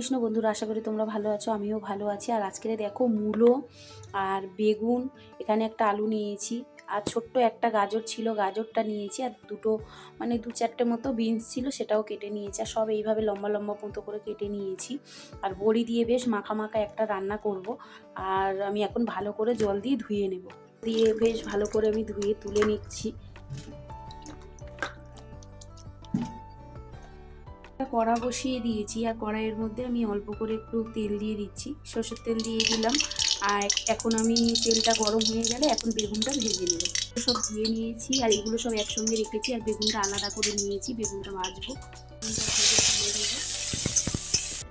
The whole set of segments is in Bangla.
কৃষ্ণ বন্ধুরা, আশা করি তোমরা ভালো আছো, আমিও ভালো আছি। আর আজকে দেখো মূলো আর বেগুন, এখানে একটা আলু নিয়েছি। আর ছোট্ট একটা গাজর ছিল, গাজরটা নিয়েছি। আর দুটো মানে দু চারটে মতো বিনস ছিল, সেটাও কেটে নিয়েছি। আর সব এইভাবে লম্বা লম্বা মতো করে কেটে নিয়েছি। আর বড়ি দিয়ে বেশ মাখা মাখা একটা রান্না করব। আর আমি এখন ভালো করে জল দিয়ে ধুয়ে নেব। দিয়ে বেশ ভালো করে আমি ধুয়ে তুলে নিচ্ছি। কড়া বসিয়ে দিয়েছি আর কড়াইয়ের মধ্যে আমি অল্প করে একটু তেল দিয়ে দিচ্ছি। সর্ষের তেল দিয়ে দিলাম। আর এখন আমি তেলটা গরম হয়ে গেলে এখন বেগুনটা ভেজে নেব। সব ধুয়ে নিয়েছি আর এগুলো সব একসঙ্গে রেখেছি আর বেগুনটা আলাদা করে নিয়েছি, বেগুনটা ভাজবো।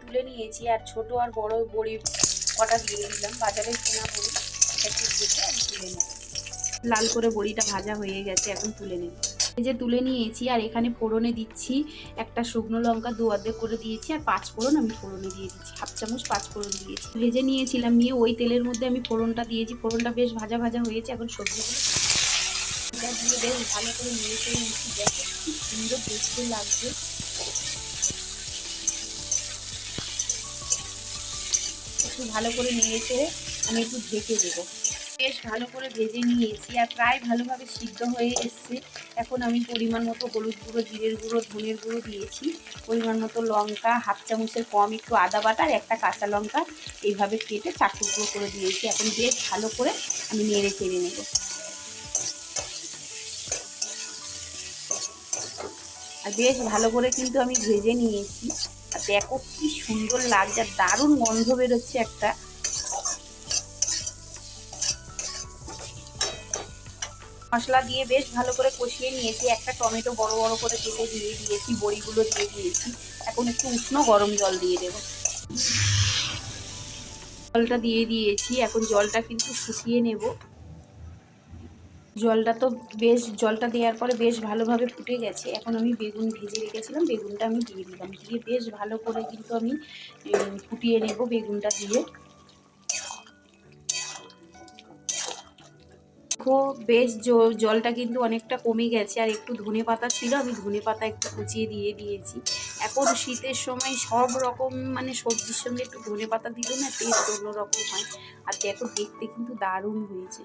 তুলে নিয়েছি আর ছোট আর বড় বড়ি কটা দিয়ে দিলাম। বাজারে কেনা বড়ি একটু আমি তুলে নেব। লাল করে বড়িটা ভাজা হয়ে গেছে, এখন তুলে নেব। যে তুলে নিয়েছি আর এখানে ফোড়নে দিচ্ছি একটা শুকনো লঙ্কা দু অর্ধেক করে দিয়েছি আর পাঁচ ফোড়ন আমি ফোড়নে দিয়ে দিচ্ছি, হাফ চামচ পাঁচ ফোড়ন দিয়েছি। ভেজে নিয়েছিলাম, নিয়ে ওই তেলের মধ্যে আমি ফোড়নটা দিয়েছি, ফোড়নটা বেশ ভাজা ভাজা হয়েছে, এখন সবজিগুলো দিয়ে বেশ ভালো করে নিয়ে চলে নিচ্ছি, দেখো কি সুন্দর দেখতে লাগছে। একটু ভালো করে নিয়েছে আমি একটু ঢেকে দেবো। বেশ ভালো করে ভেজে নিয়েছি আর প্রায় ভালোভাবে সিদ্ধ হয়ে এসছে। এখন আমি পরিমাণ মতো হলুদ গুঁড়ো, জিরের গুঁড়ো, ধনের গুঁড়ো দিয়েছি। পরিমাণ মতো লঙ্কা, হাফ চামচের কম একটু আদা বাটা আর একটা কাঁচা লঙ্কা এইভাবে কেটে টুকরো করে দিয়েছি। এখন বেশ ভালো করে আমি নেড়ে চেড়ে নেব। আর বেশ ভালো করে কিন্তু আমি ভেজে নিয়েছি। আর দেখো কি সুন্দর লাগছে দারুণ গন্ধ বেরোচ্ছে একটা। মশলা দিয়ে বেশ ভালো করে কষিয়ে নিয়েছি। একটা টমেটো বড় বড় করে কেটে দিয়ে দিয়েছি, বড়িগুলো দিয়ে দিয়েছি। এখন একটু উষ্ণ গরম জল দিয়ে দেব। জলটা দিয়ে দিয়েছি, এখন জলটা কিন্তু শুকিয়ে নেব। জলটা তো বেশ, জলটা দেওয়ার পরে বেশ ভালোভাবে ফুটে গেছে। এখন আমি বেগুন ভেজে রেখেছিলাম, বেগুনটা আমি দিয়ে দিলাম। দিয়ে বেশ ভালো করে কিন্তু আমি ফুটিয়ে নেব বেগুনটা দিয়ে। দেখো, বেশ জলটা কিন্তু অনেকটা কমে গেছে আর একটু ধনে পাতা ছিল, আমি ধনে পাতা একটু কুচিয়ে দিয়ে দিয়েছি। এখন শীতের সময় সব রকম মানে সবজির সঙ্গে একটু ধনে পাতা দিলে না টেস্ট অন্যরকম হয়। আর দেখো, দেখতে কিন্তু দারুণ হয়েছে।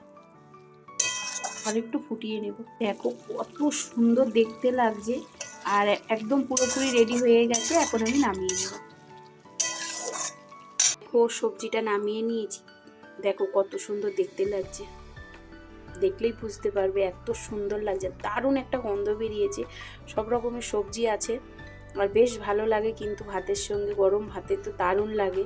আর একটু ফুটিয়ে নেব। দেখো, কত সুন্দর দেখতে লাগছে। আর একদম পুরোপুরি রেডি হয়ে গেছে, এখন আমি নামিয়ে নেব। দেখো, সবজিটা নামিয়ে নিয়েছি। দেখো, কত সুন্দর দেখতে লাগছে। দেখলেই বুঝতে পারবে, এত সুন্দর লাগছে, দারুণ একটা গন্ধ বেরিয়েছে, সব রকমের সবজি আছে, আর বেশ ভালো লাগে কিন্তু ভাতের সঙ্গে, গরম ভাতে তো দারুণ লাগে।